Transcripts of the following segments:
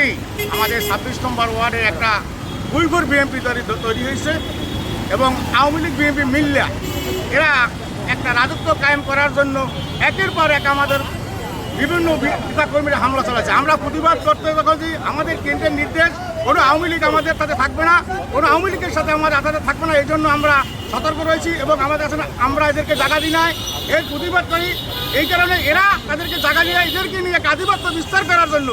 থেকে আমাদের ছাব্বিশ নম্বর ওয়ার্ডের একটা উইগুর বিএনপি তৈরি তৈরি হয়েছে এবং আওয়ামী লীগ বিএনপি মিল্লা এরা একটা রাজত্ব কায়েম করার জন্য একের পর এক আমাদের বিভিন্ন নেতাকর্মীরা হামলা চালাচ্ছে। আমরা প্রতিবাদ করতে দেখছি আমাদের কেন্দ্রের নির্দেশ, কোনো আওয়ামী লীগ আমাদের সাথে থাকবে না, কোনো আওয়ামী লীগের সাথে আমাদের সাথে থাকবে না এই জন্য আমরা সতর্ক রয়েছি এবং আমাদের আসলে আমরা এদেরকে জায়গা দিই নাই। এর প্রতিবাদ করি, এই কারণে এরা তাদেরকে জায়গা দিয়ে এদেরকে নিয়ে আধিপত্য বিস্তার করার জন্য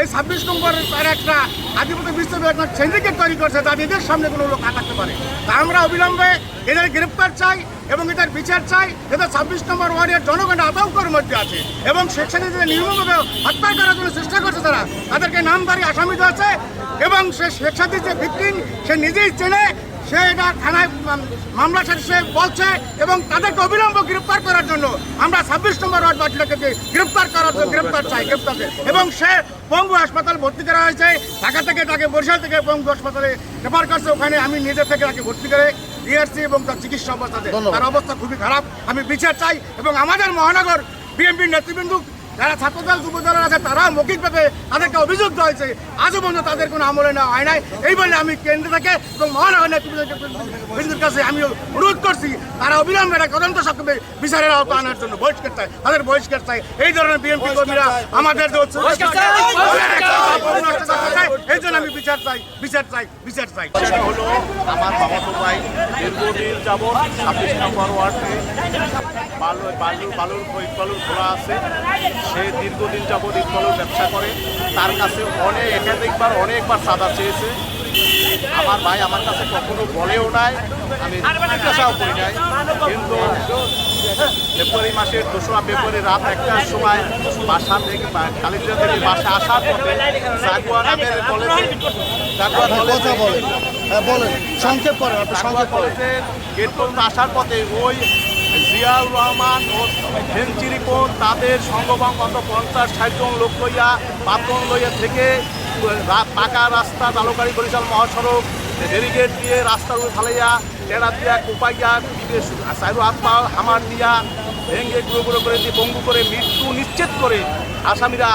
এই ছাব্বিশ নম্বরের তার একটা আধিপত্য বিস্তার একটা সিন্ডিকেট তৈরি করছে যাতে এদের সামনে কোনো লোক থাকতে পারে। তা আমরা অবিলম্বে এদের গ্রেপ্তার চাই এবং এদের বিচার চাই এদের ছাব্বিশ নম্বর ওয়ার্ডের জনগণ আতঙ্কের মধ্যে আছে এবং শেখ হাসিনা নির্মমভাবে হত্যা করার জন্য চেষ্টা করছে তারা, তাদেরকে নামধারী আসামি আছে এবং সে হাসিনা যে ভিক্টিম সে নিজেই চেনে সে এটা থানায় মামলা সে বলছে এবং তাদেরকে অবিলম্ব গ্রেপ্তার করার জন্য আমরা ছাব্বিশ নম্বর ওয়ার্ড বাসীটাকে গ্রেপ্তার করার জন্য গ্রেপ্তার চাই গ্রেপ্তার এবং সে পঙ্গু হাসপাতাল ভর্তি করা হয়েছে ঢাকা থেকে তাকে বরিশাল থেকে পঙ্গু হাসপাতালে রেফার করছে। ওখানে আমি নিজে থেকে তাকে ভর্তি করে ডিআরসি এবং তার চিকিৎসা অবস্থাতে তার অবস্থা খুবই খারাপ। আমি বিচার চাই এবং আমাদের মহানগর বিএনপির নেতৃবৃন্দ যারা ছাত্রদল যুবদলের আছে তারা মৌখিকভাবে তাদেরকে অভিযোগ দেওয়া হয়েছে আজও পর্যন্ত তাদের কোনো আমলে নেওয়া হয় নাই। এই বলে আমি কেন্দ্র থেকে এবং মহানগর নেতৃবৃন্দের কাছে আমি অনুরোধ করছি তারা অবিলম্বে এটা তদন্ত সক্ষমে বিচারের আওতা আনার জন্য বহিষ্কার চাই তাদের বহিষ্কার চাই এই ধরনের বিএনপি কর্মীরা আমাদের এই জন্য আমি বিচার চাই বিচার চাই বিচার চাই হলো আমার মামাতো ভাই দীর্ঘদিন যাবৎ ছাব্বিশ নম্বর ওয়ার্ডে বালু বালু বালুর খোলা আছে। সে দীর্ঘদিন যাবৎ ইট ব্যবসা করে। তার কাছে অনেক একাধিকবার অনেকবার চাঁদা চেয়েছে। আমার ভাই আমার কাছে কখনো বলেও নাই। আমি জিজ্ঞাসাও করি নাই। কিন্তু ফেব্রুয়ারি মাসের দোসরা ফেব্রুয়ারি রাত একটার সময় বাসা থেকে কালীপুর থেকে বাসা আসার পথে জাগুয়া নামের কলেজে জাগুয়া হ্যাঁ, কলেজে বলেন। হ্যাঁ বলেন। সংক্ষেপ করেন সংক্ষেপ কলেজের গেট পর্যন্ত আসার পথে ওই জিয়াউর রহমান ও ভেঞ্চিরিপন তাদের সংগবং কত পঞ্চাশ ষাট জন লোক লইয়া পাতন লইয়া থেকে পাকা রাস্তা জালুকারি বরিশাল মহাসড়ক, ব্যারিকেড দিয়ে রাস্তার উপরে ফালাইয়া টেরা দিয়া কোপাইয়া চারু হাত পা হামার দিয়া ভেঙ্গে গুঁড়ো গুঁড়ো করে দিয়ে বঙ্গু করে মৃত্যু নিশ্চিত করে আসামিরা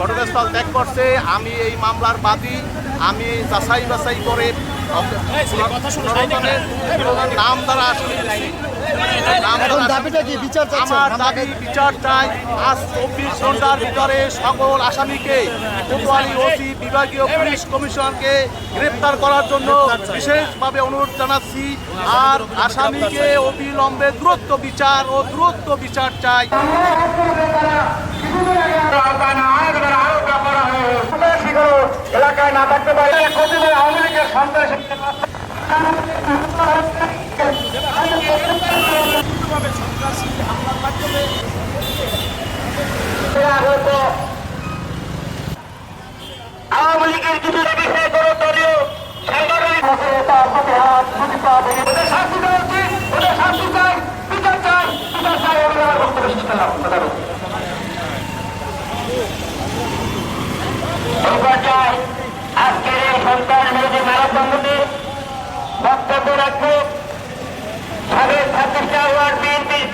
ঘটনাস্থল ত্যাগ করছে। আমি এই মামলার বাদী। আমি যাচাই বাছাই করে নাম এখন দাবিটা কি? বিচার আমার দাবি বিচার চাই। আজ চব্বিশ ঘণ্টার ভিতরে সকল আসামিকে কোতোয়ালি ওসি বিভাগীয় পুলিশ কমিশনকে গ্রেপ্তার করার জন্য বিশেষভাবে অনুরোধ জানাচ্ছি। আর আসামিকে অবিলম্বে দ্রুত বিচার ও দ্রুত বিচার চাই। এলাকায় না থাকতে পারে। কতদিন আওয়ামী লীগের সন্ত্রাস আওয়ামী লীগের কিছু বিষয়ে কোনো দলীয় শাস্তি দেওয়া উচিত ওদের শাস্তি চাই বিচার চাই বিচার চাই, আমি আমার বক্তব্য শেষ ধন্যবাদ। এই পর্যায়ে আজকের এই সন্তান বিরোধী মানববন্ধনে বক্তব্য রাখবে সাবেক বিএনপির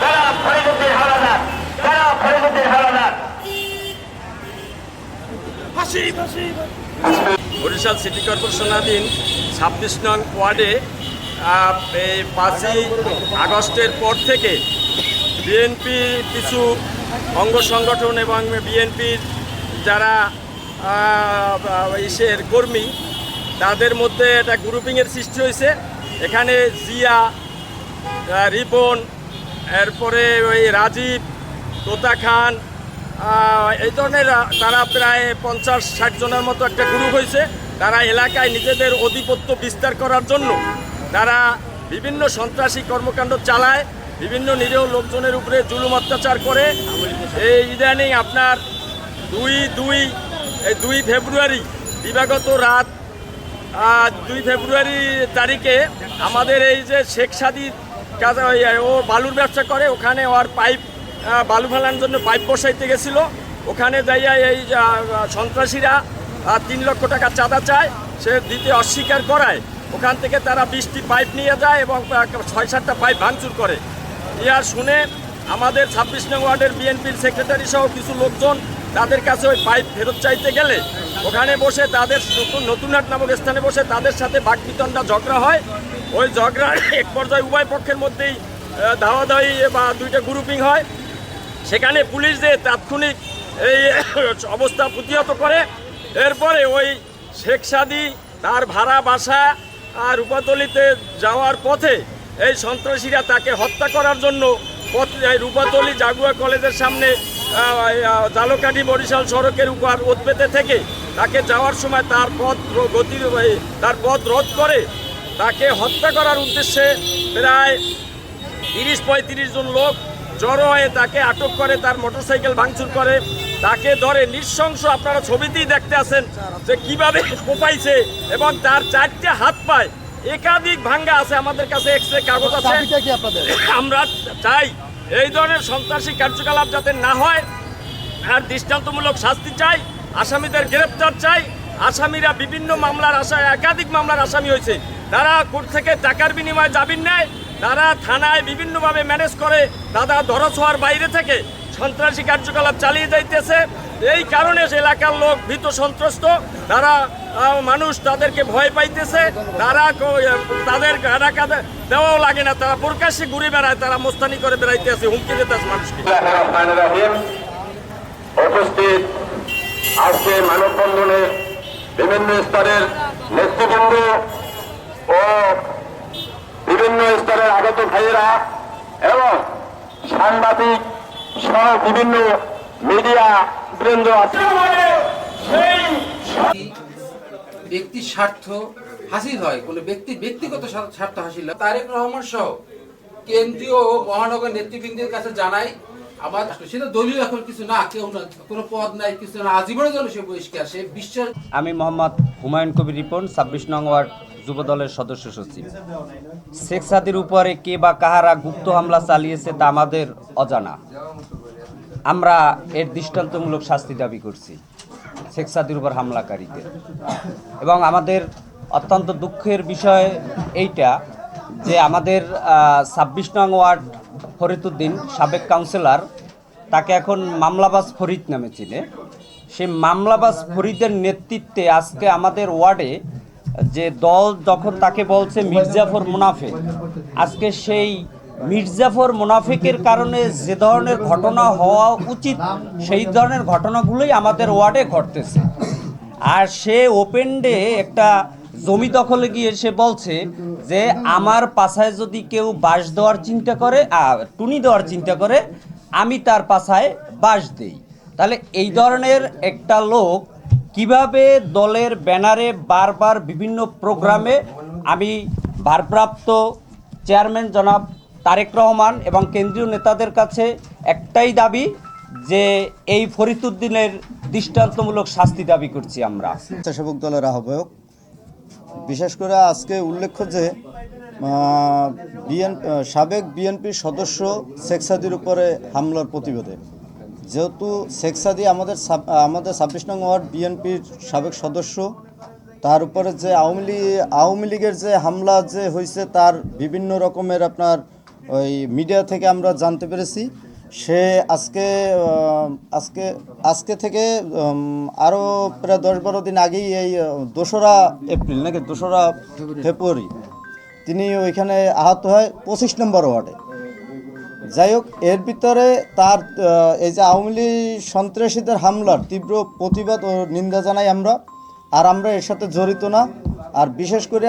তারা ফরিদুদ্দিন হাওলাদার তারা ফরিদুদ্দিন হাওলাদার। বরিশাল সিটি কর্পোরেশনাধীন ছাব্বিশ নং ওয়ার্ডে এই পাঁচই আগস্টের পর থেকে বিএনপি কিছু অঙ্গ সংগঠন এবং বিএনপির যারা ইসের কর্মী তাদের মধ্যে একটা গ্রুপিংয়ের সৃষ্টি হয়েছে। এখানে জিয়া রিপন, এরপরে ওই রাজীব, তোতা খান এই ধরনের তারা প্রায় পঞ্চাশ ষাট জনের মতো একটা গ্রুপ হয়েছে। তারা এলাকায় নিজেদের আধিপত্য বিস্তার করার জন্য তারা বিভিন্ন সন্ত্রাসী কর্মকাণ্ড চালায়, বিভিন্ন নিরীহ লোকজনের উপরে জুলুম অত্যাচার করে। এই ইদানিং আপনার দুই দুই দুই ফেব্রুয়ারি দিবাগত রাত দুই ফেব্রুয়ারি তারিখে আমাদের এই যে শেখ সাদির কাজ ও বালুর ব্যবসা করে, ওখানে ওর পাইপ বালু ফেলানোর জন্য পাইপ বসাইতে গেছিল। ওখানে যাইয়া এই সন্ত্রাসীরা তিন লক্ষ টাকা চাঁদা চায়, সে দিতে অস্বীকার করায়। ওখান থেকে তারা বিশটি পাইপ নিয়ে যায় এবং ছয় সাতটা পাইপ ভাঙচুর করে। ইয়ার শুনে আমাদের ছাব্বিশ নং ওয়ার্ডের বিএনপির সেক্রেটারি সহ কিছু লোকজন তাদের কাছে ওই পাইপ ফেরত চাইতে গেলে ওখানে বসে তাদের নতুন নতুনহাট নামক স্থানে বসে তাদের সাথে বাকবিতণ্ডা ঝগড়া হয়। ওই ঝগড়ার এক পর্যায়ে উভয় পক্ষের মধ্যেই ধাওয়াধাওয়ি বা দুইটা গ্রুপিং হয়। সেখানে পুলিশ যে তাৎক্ষণিক এই অবস্থা প্রতিহত করে, এরপরে ওই শেখ সাদি, তার ভাড়া বাসা আর রূপাতলিতে যাওয়ার পথে এই সন্ত্রাসীরা তাকে হত্যা করার জন্য রূপাতলি জাগুয়া কলেজের সামনে জালকাঠি বরিশাল সড়কের উপর উৎপেতে থেকে তাকে যাওয়ার সময় তার পথ গতি তার পথ রোধ করে তাকে হত্যা করার উদ্দেশ্যে প্রায় তিরিশ পঁয়ত্রিশ জন লোক জড়ো হয়ে তাকে আটক করে তার মোটরসাইকেল ভাঙচুর করে তাকে ধরে। নৃশংস আপনারা ছবিতেই দেখতে আছেন যে কীভাবে কোপাইছে এবং তার চারটে হাত পায় একাধিক ভাঙ্গা আছে। আমাদের কাছে এক্সরে কাগজ আছে। আমরা চাই এই ধরনের সন্ত্রাসী কার্যকলাপ যাতে না হয়। আর দৃষ্টান্তমূলক শাস্তি চাই। আসামিদের গ্রেপ্তার চাই। আসামিরা বিভিন্ন মামলার আশায়, একাধিক মামলার আসামি হয়েছে। তারা কোর্ট থেকে টাকার বিনিময়ে জামিন নেয়। তারা থানায় বিভিন্নভাবে ম্যানেজ করে। তারা দাদা হওয়ার বাইরে থেকে সন্ত্রাসী কার্যকলাপ চালিয়ে যাইতেছে। এই কারণে এলাকার লোক ভীত সন্ত্রস্ত। তারা মানুষ তাদেরকে ভয় পাইতেছে। তারা তাদের এলাকা দেওয়াও লাগে না। তারা প্রকাশ্যে ঘুরে বেড়ায়। তারা মোস্তানি করে বেড়াইতে আছে হুমকি দিতে আছে মানুষকে উপস্থিত আজকে মানববন্ধনের বিভিন্ন স্তরের নেতৃবৃন্দ ও বিভিন্ন স্তরের আগত ভাইয়েরা এবং সাংবাদিক সহ বিভিন্ন মিডিয়া বৃন্দ আছে ব্যক্তির স্বার্থ হাসিল হয়, কোনো ব্যক্তি ব্যক্তিগত স্বার্থ- হাসিল হয়। তারেক রহমান সহ কেন্দ্রীয় ও মহানগর নেতৃবৃন্দের কাছে জানাই আমার সেটা দলীয় এখন কিছু না, কেউ না, কোনো পদ নাই, কিছু না। আজীবনের জন্য সে বহিষ্কার, সে আমি মোহাম্মদ হুমায়ুন কবির রিপন, ছাব্বিশ নং ওয়ার্ড, যুব দলের সদস্য সচিব। শেখ সাদির উপরে কে বা কাহারা গুপ্ত হামলা চালিয়েছে তা আমাদের অজানা। আমরা এর দৃষ্টান্তমূলক শাস্তি দাবি করছি, শেখ সাদির উপর হামলাকারীদের। এবং আমাদের অত্যন্ত দুঃখের বিষয় এইটা যে আমাদের ছাব্বিশ নং ওয়ার্ড ফরিদুদ্দিন সাবেক কাউন্সিলর, তাকে এখন মামলাবাজ ফরিদ নামে চিনে। সেই মামলাবাজ ফরিদের নেতৃত্বে আজকে আমাদের ওয়ার্ডে যে দল যখন তাকে বলছে মির্জাফর মুনাফে আজকে সেই মির্জাফর মুনাফিকের কারণে যে ধরনের ঘটনা হওয়া উচিত, সেই ধরনের ঘটনাগুলোই আমাদের ওয়ার্ডে ঘটতেছে। আর সে ওপেন ডে একটা জমি দখলে গিয়ে সে বলছে যে আমার পাছায় যদি কেউ বাস দেওয়ার চিন্তা করে আহ, টুনি দেওয়ার চিন্তা করে আমি তার পাছায় বাঁশ দেই। তাহলে এই ধরনের একটা লোক কীভাবে দলের ব্যানারে বারবার বিভিন্ন প্রোগ্রামে আমি ভারপ্রাপ্ত চেয়ারম্যান জনাব তারেক রহমান এবং কেন্দ্রীয় নেতাদের কাছে একটাই দাবি যে এই ফরিদুদ্দিনের দৃষ্টান্তমূলক শাস্তি দাবি করছি আমরা। স্বেচ্ছাসেবক দলের আহ্বায়ক বিশেষ করে আজকে উল্লেখ্য যে বিএন সাবেক বিএনপির সদস্য শেখ সাদির উপরে হামলার প্রতিবাদে। যেহেতু শেখ সাদি আমাদের আমাদের ছাব্বিশ নং ওয়ার্ড বিএনপির সাবেক সদস্য, তার উপরে যে আওয়ামী লীগ, আওয়ামী লীগের যে হামলা যে হয়েছে তার বিভিন্ন রকমের আপনার ওই মিডিয়া থেকে আমরা জানতে পেরেছি। সে আজকে আজকে আজকে থেকে আরও প্রায় দশ বারো দিন আগেই এই দোসরা এপ্রিল নাকি দোসরা ফেব্রুয়ারি। তিনি ওইখানে আহত হয় পঁচিশ নম্বর ওয়ার্ডে। যাই হোক এর ভিতরে তার এই যে আওয়ামী লীগ সন্ত্রাসীদের হামলার তীব্র প্রতিবাদ ও নিন্দা জানাই আমরা আর আমরা এর সাথে জড়িত না। আর বিশেষ করে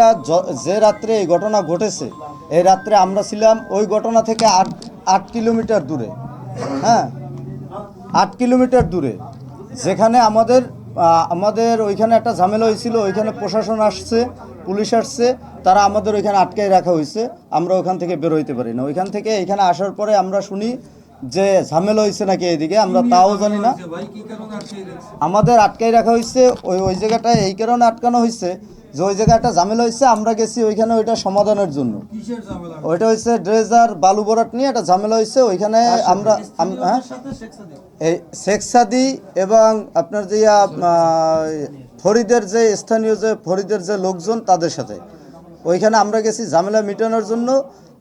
যে রাত্রে এই ঘটনা ঘটেছে এই রাত্রে আমরা ছিলাম ওই ঘটনা থেকে আট আট কিলোমিটার দূরে। হ্যাঁ? আট কিলোমিটার দূরে। যেখানে আমাদের আমাদের ওইখানে একটা ঝামেলা হয়েছিল ওইখানে প্রশাসন আসছে পুলিশ আসছে তারা আমাদের ওইখানে আটকায় রাখা হয়েছে আমরা ওইখান থেকে বের হইতে পারি না। ওইখান থেকে এখানে আসার পরে আমরা শুনি যে ঝামেলা হয়েছে নাকি এইদিকে আমরা তাও জানি না। আমাদের আটকাই রাখা হয়েছে ওই ওই জায়গাটায় এই কারণে আটকানো হয়েছে যে ওই জায়গায় একটা ঝামেলা হয়েছে আমরা গেছি ওইখানে ওইটা সমাধানের জন্য। ওইটা হচ্ছে ড্রেজার বালু বরাট নিয়ে একটা ঝামেলা হয়েছে ওইখানে আমরা হ্যাঁ? এই শেখ সাদি এবং আপনার যে ফরিদের যে স্থানীয় যে ফরিদের যে লোকজন তাদের সাথে। ওইখানে আমরা গেছি ঝামেলা মিটানোর জন্য।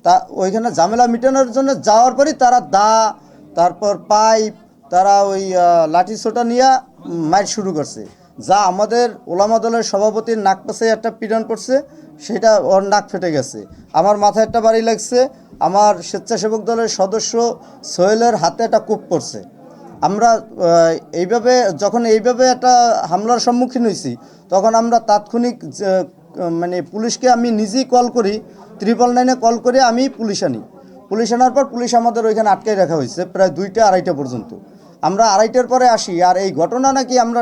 তা ওইখানে ঝামেলা মিটানোর জন্য যাওয়ার পরই তারা দা তারপর পাইপ তারা ওই লাঠি ছোটা নিয়ে মাইট শুরু করছে। যা আমাদের ওলামা দলের সভাপতির নাক পাশে একটা পীড়ন পড়ছে সেটা ওর নাক ফেটে গেছে। আমার মাথায় একটা বাড়ি লাগছে, আমার স্বেচ্ছাসেবক দলের সদস্য সোহেলের হাতে একটা কূপ পড়ছে। আমরা এইভাবে, যখন এইভাবে একটা হামলার সম্মুখীন হয়েছি তখন আমরা তাৎক্ষণিক মানে পুলিশকে আমি নিজেই কল করি ত্রিপল নাইনে কল করে আমি পুলিশ আনি। পুলিশ আনার পর পুলিশ আমাদের ওইখানে আটকাই রাখা হয়েছে, প্রায় দুইটা, আড়াইটা পর্যন্ত। আমরা আড়াইটার পরে আসি আর এই ঘটনা নাকি আমরা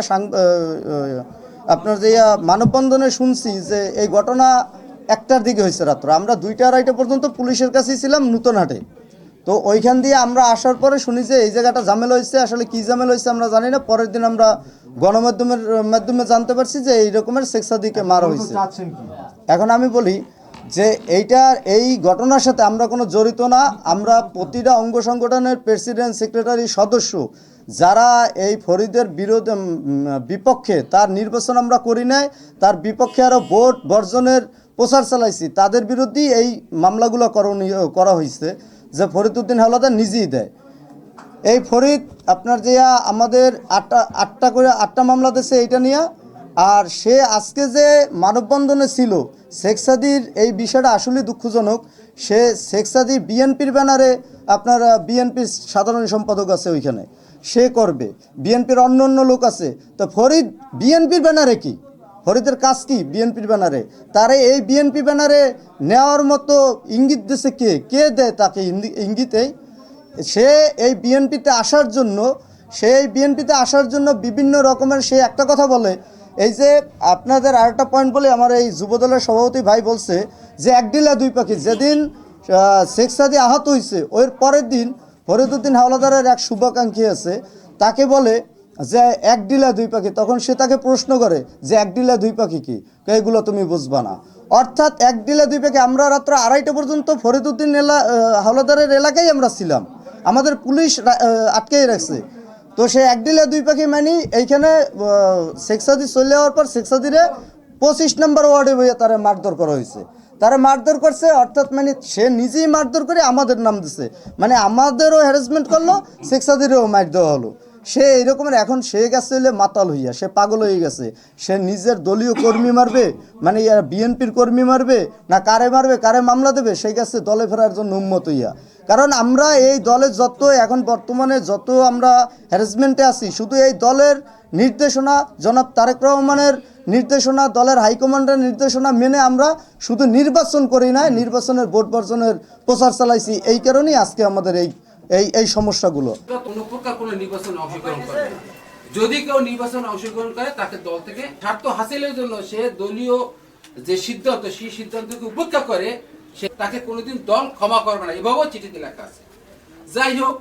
আপনার যে মানববন্ধনে শুনছি যে এই ঘটনা একটার দিকে হয়েছে রাত্র। আমরা দুইটা আড়াইটা পর্যন্ত পুলিশের কাছেই ছিলাম নূতন হাটে। তো ওইখান দিয়ে আমরা আসার পরে শুনি যে এই জায়গাটা ঝামেলা হয়েছে আসলে কী ঝামেলা হয়েছে আমরা জানি না। পরের দিন আমরা গণমাধ্যমের মাধ্যমে জানতে পারছি যে এই রকমের সেক্সাদিকে মারা হয়েছে। এখন আমি বলি যে এইটার এই ঘটনার সাথে আমরা কোনো জড়িত না। আমরা প্রতিটা অঙ্গ সংগঠনের প্রেসিডেন্ট, সেক্রেটারি, সদস্য, যারা এই ফরিদের বিরোধে বিপক্ষে তার নির্বাচন আমরা করি নাই, তার বিপক্ষে আরও ভোট বর্জনের প্রচার চালাইছি, তাদের বিরুদ্ধেই এই মামলাগুলো করণীয়, করা হয়েছে যে ফরিদুদ্দিন হাওলাদার নিজেই দেয়। এই ফরিদ আপনার যে আমাদের আটটা আটটা করে আটটা মামলা দিয়েছে এইটা নিয়ে আর সে আজকে যে মানববন্ধনে ছিল, শেখ সাদির এই বিষয়টা আসলে দুঃখজনক। সে শেখ সাদি বিএনপির ব্যানারে আপনার বিএনপির সাধারণ সম্পাদক আছে ওইখানে। সে করবে। বিএনপির অন্য অন্য লোক আছে। তো ফরিদ বিএনপির ব্যানারে কি? ফরিদের কাজ কি বিএনপির ব্যানারে? তারে এই বিএনপি ব্যানারে নেওয়ার মতো ইঙ্গিত দিছে কে? কে দেয় তাকে ইঙ্গি- ইঙ্গিতেই সে এই বিএনপিতে আসার জন্য, সে এই বিএনপিতে আসার জন্য বিভিন্ন রকমের সে একটা কথা বলে এই যে আপনাদের আরেকটা পয়েন্ট বলে আমার এই যুবদলের সভাপতি ভাই বলছে যে এক ডিলা দুই পাখি, যেদিন শেখ সাদি আহত হয়েছে ওর পরের দিন ফরিদুদ্দিন হাওলাদারের এক শুভাকাঙ্ক্ষী আছে, তাকে বলে যে এক ডিলা দুই পাখি, তখন সে তাকে প্রশ্ন করে যে এক ডিলা দুই পাখি কি? এগুলো তুমি বুঝবা না। অর্থাৎ এক ডিলা দুই পাখি, আমরা রাত্র আড়াইটা পর্যন্ত ফরিদুদ্দিন এলা হাওলাদারের এলাকায় আমরা ছিলাম। আমাদের পুলিশ আটকেই রাখছে। তো সে এক ডিলে দুই পাখি মানি, এইখানে শেখসাদি চলে যাওয়ার পর শেখসাদিরে পঁচিশ নম্বর ওয়ার্ডে বইয়ে তারা মারধর করা হয়েছে। তারা মারধর করছে, অর্থাৎ মানে সে নিজেই মারধর করে আমাদের নাম দিছে। মানে আমাদেরও হ্যারাসমেন্ট করল, শেখসাদিরও মার দেওয়া হলো। সে এরকমের এখন সে গেছে হলে মাতাল হইয়া, সে পাগল হয়ে গেছে। সে নিজের দলীয় কর্মী মারবে মানে বিএনপির কর্মী মারবে, না কারে মারবে, কারে মামলা দেবে, সে গেছে দলে ফেরার জন্য উন্মত হইয়া। কারণ আমরা এই দলে যত, এখন বর্তমানে যত আমরা হ্যারাসমেন্টে আছি, শুধু এই দলের নির্দেশনা, জনাব তারেক রহমানের নির্দেশনা, দলের হাইকমান্ডের নির্দেশনা মেনে আমরা শুধু নির্বাচন করি না নির্বাচনের ভোট বর্জনের প্রচার চালাইছি। এই কারণেই আজকে আমাদের এই এই এই সমস্যাগুলো কোনো প্রকার কোনো নির্বাচনে অংশগ্রহণ করবে না। যদি কেউ নির্বাচনে অংশগ্রহণ করে, তাকে দল থেকে স্বার্থ হাসিলের জন্য সে দলীয় যে সিদ্ধান্ত, সেই সিদ্ধান্তকে উপেক্ষা করে সে তাকে কোনোদিন দল ক্ষমা করবে না এভাবেও চিঠিতে লেখা আছে যাই হোক,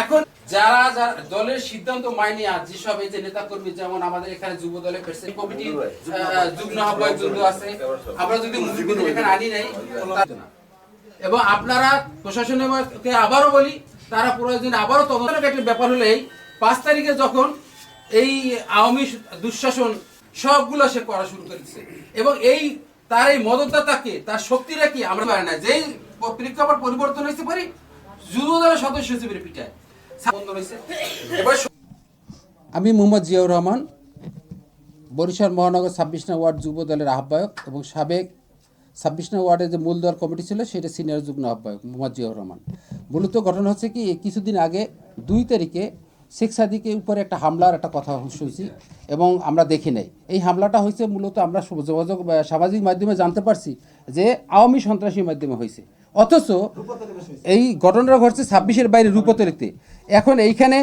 এখন যারা যারা দলের সিদ্ধান্ত মাইনে আজ যেসব এই যে নেতা কর্মী যেমন আমাদের এখানে যুব দলের প্রেসিডেন্ট কমিটি যুগ্ম আহ্বায়ক আছে আমরা যদি মুসলিমদের এখানে আনি নাই। এবং আপনারা প্রশাসনকে আবারও বলি, তারা প্রয়োজনে আবারও তদন্তের একটা ব্যাপার হলেই পাঁচ তারিখে যখন এই আওয়ামী দুঃশাসন সবগুলো সে করা শুরু করেছে। এবং এই তার এই মদতদাতাকে, তার শক্তিটা কি আমরা পারি না। যেই প্রেক্ষাপট পরিবর্তন হয়েছে পারি যুব দলের সদস্য হিসেবে পিঠায় আমি মোহাম্মদ জিয়াউর রহমান, বরিশাল মহানগর ছাব্বিশ ওয়ার্ড যুব দলের আহ্বায়ক এবং সাবেক ছাব্বিশ নং ওয়ার্ডের যে মূল দল কমিটি ছিল, সেটা সিনিয়র যুগ্ম আহ্বায়ক মোহাম্মদ জিয়াউর রহমান। মূলত ঘটনা হচ্ছে কি, কিছুদিন আগে দুই তারিখে শেখ সাদিকের উপরে একটা হামলার একটা কথা শুনছি এবং আমরা দেখি নাই। এই হামলাটা হয়েছে মূলত আমরা যোগাযোগ সামাজিক মাধ্যমে জানতে পারছি যে আওয়ামী সন্ত্রাসীর মাধ্যমে হয়েছে। অথচ এই ঘটনাটা ঘটছে ছাব্বিশের বাইরে রূপতরিতে এখন এইখানে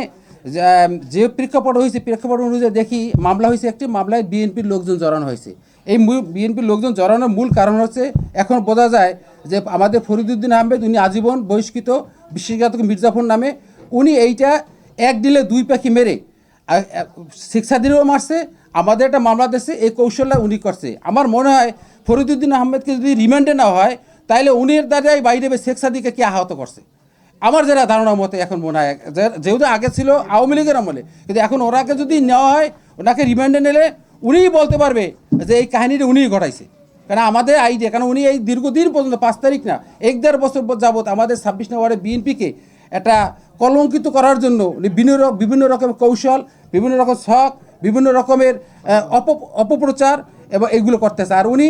যে প্রেক্ষাপট হয়েছে, প্রেক্ষাপট অনুযায়ী দেখি মামলা হয়েছে একটি মামলায় বিএনপির লোকজন জড়ানো হয়েছে। এই বিএনপির লোকজন জড়ানোর মূল কারণ হচ্ছে, এখন বোঝা যায় যে আমাদের ফরিদুদ্দিন আহমেদ, উনি আজীবন বহিষ্কৃত বিশ্বাসঘাতক মির্জাফর নামে, উনি এইটা এক দিলে দুই পাখি মেরে শিক্ষাদিনও মারছে, আমাদের একটা মামলা দিচ্ছে এই কৌশলটা উনি করছে। আমার মনে হয় ফরিদুদ্দিন আহমেদকে যদি রিমান্ডে না হয় তাহলে উনির দ্বারাই বাইরে শেখ সাদিকে কে আহত করছে? আমার যারা ধারণা মতে এখন মনে হয় যেহেতু আগে ছিল আওয়ামী লীগের আমলে, কিন্তু এখন ওরাকে যদি নেওয়া হয়, ওনাকে রিমান্ডে নিলে উনিই বলতে পারবে যে এই কাহিনীটা উনিই ঘটাইছে। কারণ আমাদের আইডিয়া কারণ উনি এই দীর্ঘদিন পর্যন্ত, পাঁচ তারিখ না, এক দেড় বছর যাবত আমাদের ছাব্বিশ নম্বরে বিএনপিকে একটা কলঙ্কিত করার জন্য উনি বিভিন্ন বিভিন্ন রকমের কৌশল, বিভিন্ন রকম শখ, বিভিন্ন রকমের অপ অপপ্রচার এবং এগুলো করতেছে। আর উনি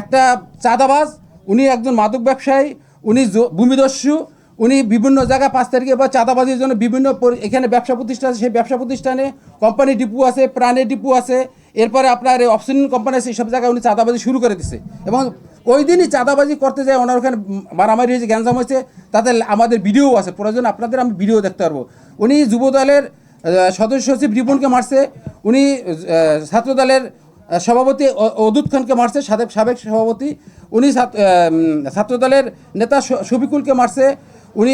একটা চাঁদাবাজ, উনি একজন মাদক ব্যবসায়ী, উনি ভূমিদস্যু, উনি বিভিন্ন জায়গায় পাঁচ তারিখে বা চাঁদাবাজির জন্য বিভিন্ন এখানে ব্যবসা প্রতিষ্ঠান আছে, সেই ব্যবসা প্রতিষ্ঠানে কোম্পানি ডিপু আছে, প্রাণের ডিপু আছে এরপরে আপনার এই অপশন কোম্পানি আছে সব জায়গায় উনি চাঁদাবাজি শুরু করে দিছে। এবং ওই দিনই চাঁদাবাজি করতে যায়, ওনার ওখানে মারামারি হয়েছে, গ্যাঞ্জাম হয়েছে, তাতে আমাদের ভিডিও আছে, প্রয়োজন আপনাদের আমি ভিডিও দেখতে পারব। উনি যুবদলের সদস্য সচিব রিপনকে মারছে, উনি ছাত্রদলের সভাপতি অদুত খানকে মারছে, সাবেক সাবেক সভাপতি। উনি ছাত্রদলের নেতা শফিকুলকে মারছে। উনি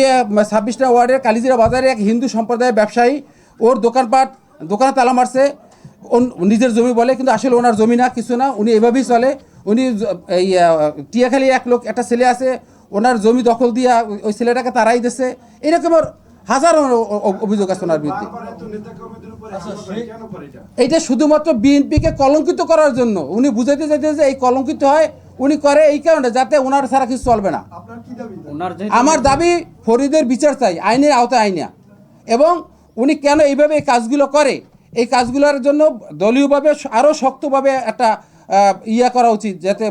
ছাব্বিশটা ওয়ার্ডের কালিজিরা বাজারে এক হিন্দু সম্প্রদায়ের ব্যবসায়ী। ওর দোকানপাট, দোকানে তালা মারছে। নিজের জমি বলে কিন্তু আসলে ওনার জমি না কিছু না। উনি এভাবেই চলে। উনি এই টিয়াখালী এক লোক একটা ছেলে আছে ওনার জমি দখল দিয়া ওই- ছেলেটাকে তারাই দিছে। এরকমের হাজারো অভিযোগ আছে ওনার বিরুদ্ধে। এইটা শুধুমাত্র বিএনপিকে কলঙ্কিত করার জন্য। উনি বুঝাইতে চাইতে যে এই কলঙ্কিত হয় উনি করে এই কারণে যাতে ওনার ছাড়া কিছু চলবে না। আমার দাবি ফরিদের বিচার চাই আইনের আওতায় আইনা। এবং উনি কেন এইভাবে এই কাজগুলো করে? এই কাজগুলোর জন্য দলীয়ভাবে আরও শক্তভাবে একটা ইয়া করা উচিত যাতে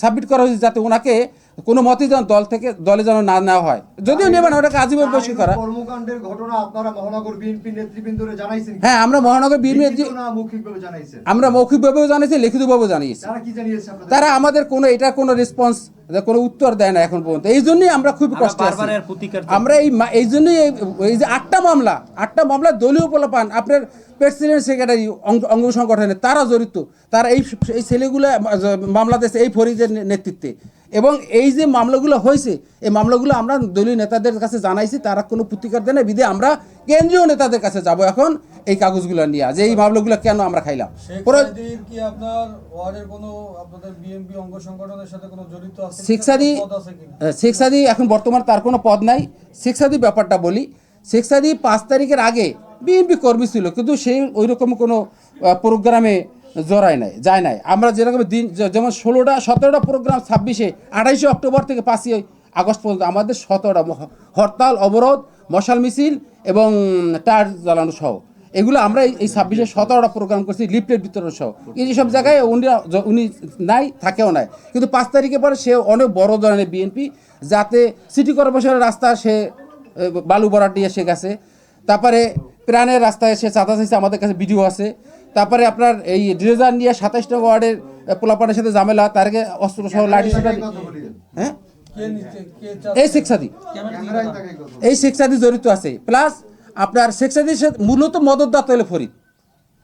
সাবমিট করা উচিত যাতে ওনাকে কোনো মতেই যেন দল থেকে দলে যেন না নেওয়া হয়। যদিও নেবে না ওটাকে আজীবন বসে করা। কর্মকাণ্ডের ঘটনা আপনারা মহানগর বিএনপি নেতৃবৃন্দরে জানাইছেন হ্যাঁ আমরা মহানগর বিএনপি মৌখিকভাবে আমরা মৌখিকভাবেও জানিয়েছি লিখিতভাবেও জানিয়েছি। তারা কি জানিয়েছে তারা আমাদের কোনো এটা কোনো রেসপন্স কোনো উত্তর দেয় না এখন পর্যন্ত। এই জন্যই আমরা খুব কষ্ট। আমরা এই এই জন্যই এই- এই যে আটটা মামলা আটটা মামলা দলীয় পোলাপান আপনার প্রেসিডেন্ট সেক্রেটারি অঙ্গ সংগঠনে তারা জড়িত। তারা এই এই ছেলেগুলো মামলা দিয়েছে এই ফরিজের নেতৃত্বে। এবং এই যে মামলাগুলো হয়েছে এই মামলাগুলো আমরা দলীয় নেতাদের কাছে জানাইছি তারা কোনো প্রতিকার দেয় না বিধে আমরা কেন্দ্রীয় নেতাদের কাছে যাব এখন এই কাগজগুলো নিয়ে। যে এই মামলাগুলো কেন আমরা খাইলাম? পরে- কি আপনার ওয়ার্ডের কোনো আপনাদের বিএনপি অঙ্গ সংগঠনের সাথে কোনো জড়িত আছে শেখ সাদি পদ আছে কি শেখ সাদি এখন বর্তমান তার কোনো পদ নাই। শেখ সাদি ব্যাপারটা বলি শেখ সাদি পাঁচ তারিখের আগে বিএনপি কর্মী ছিল কিন্তু সেই ওই রকম কোনো প্রোগ্রামে জড়ায় নাই, যায় নাই। আমরা যেরকম দিন যেমন ষোলোটা, সতেরোটা প্রোগ্রাম ছাব্বিশে, আঠাইশে অক্টোবর থেকে পাঁচই আগস্ট পর্যন্ত আমাদের সতেরোটা হরতাল, অবরোধ, মশাল মিছিল এবং টায়ার জ্বালানো সহ। এগুলো আমরা এই- ছাব্বিশে সতেরোটা প্রোগ্রাম করছি, লিফলেট বিতরণ সহ। এই সব জায়গায় উনি উনি নাই, থাকেও নাই। কিন্তু পাঁচ তারিখে পরে সে অনেক বড় ধরনের বিএনপি, যাতে সিটি কর্পোরেশনের রাস্তা সে বালু বরাট এসে গেছে। তারপরে প্রাণের রাস্তায় সে চাঁদা চাইছে, আমাদের কাছে ভিডিও আছে। তারপরে আপনার এই ড্রেজার নিয়ে সাতাইশটা ওয়ার্ডের পোলাপানের সাথে ঝামেলা তারকে অস্ত্র সহ লাঠি হ্যাঁ? এই কথা। এই শিক্ষাদি জড়িত আছে। প্লাস আপনার শেখ সাদির সাথে মূলত মদতদাতা হলে ফরিদ।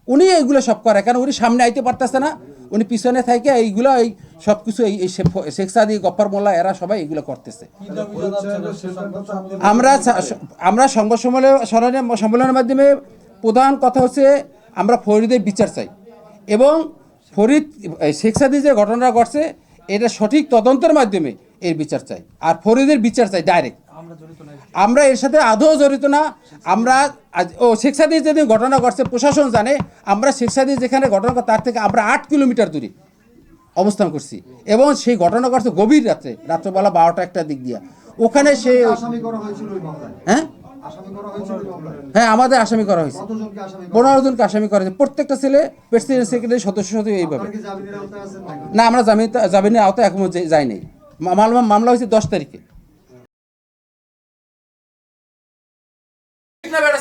উনি এইগুলো সব করে কারণ উনি সামনে আইতে পারতেছে না? উনি পিছনে থেকে এইগুলো এই সব কিছু এই এই শেখ- শেখ সাদি গপ্পার মোল্লা এরা সবাই এগুলো করতেছে? আমরা আমরা সংবাদ সম্মেলন সম্মেলনের সম্মেলনের মাধ্যমে প্রধান কথা হচ্ছে আমরা ফরিদের বিচার চাই। এবং ফরিদ শেখ সাদি যে ঘটনাটা ঘটছে এটা সঠিক তদন্তের মাধ্যমে এর বিচার চাই। আর ফরিদের বিচার চাই ডাইরেক্ট আমরা এর সাথে আদৌ জড়িত না। আমরা ও শেখ সাদি যেদিন ঘটনা ঘটছে প্রশাসন জানে। আমরা শেখ সাদি যেখানে ঘটনা ঘটে তার থেকে আমরা আট কিলোমিটার দূরে অবস্থান করছি। এবং সেই ঘটনা ঘটছে গভীর রাত্রে রাত্রবেলা বারোটা একটা দিক দিয়া। ওখানে সে হ্যাঁ? হ্যাঁ আমাদের আসামি করা হয়েছে। পনেরো জনকে আসামি করা হয়েছে। প্রত্যেকটা ছেলে প্রেসিডেন্ট সেক্রেটারি সদস্য সদস্য এইভাবে। না আমরা জামিন জামিনের আওতায় এখনও যাইনি মামলা মামলা হয়েছে দশ তারিখে।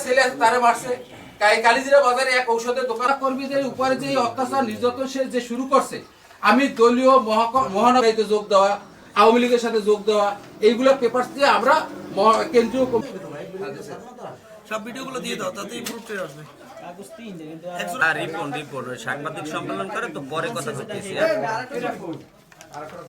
ছেলে আছে তারা মারছে। কাই- বাজারে এক ঔষধের দোকান। কর্মীদের উপরে যে অত্যাচার নির্যাতন সে যে শুরু করছে আমি দলীয় মহাক- মহানগরীতে যোগ দেওয়া আওয়ামী লীগের সাথে যোগ দেওয়া এইগুলো পেপার দিয়ে আমরা মহা- কেন্দ্রীয় আসবে। রিপন রিপোর্ট সাংবাদিক সম্মেলন করে তো পরে কথা বলতেছি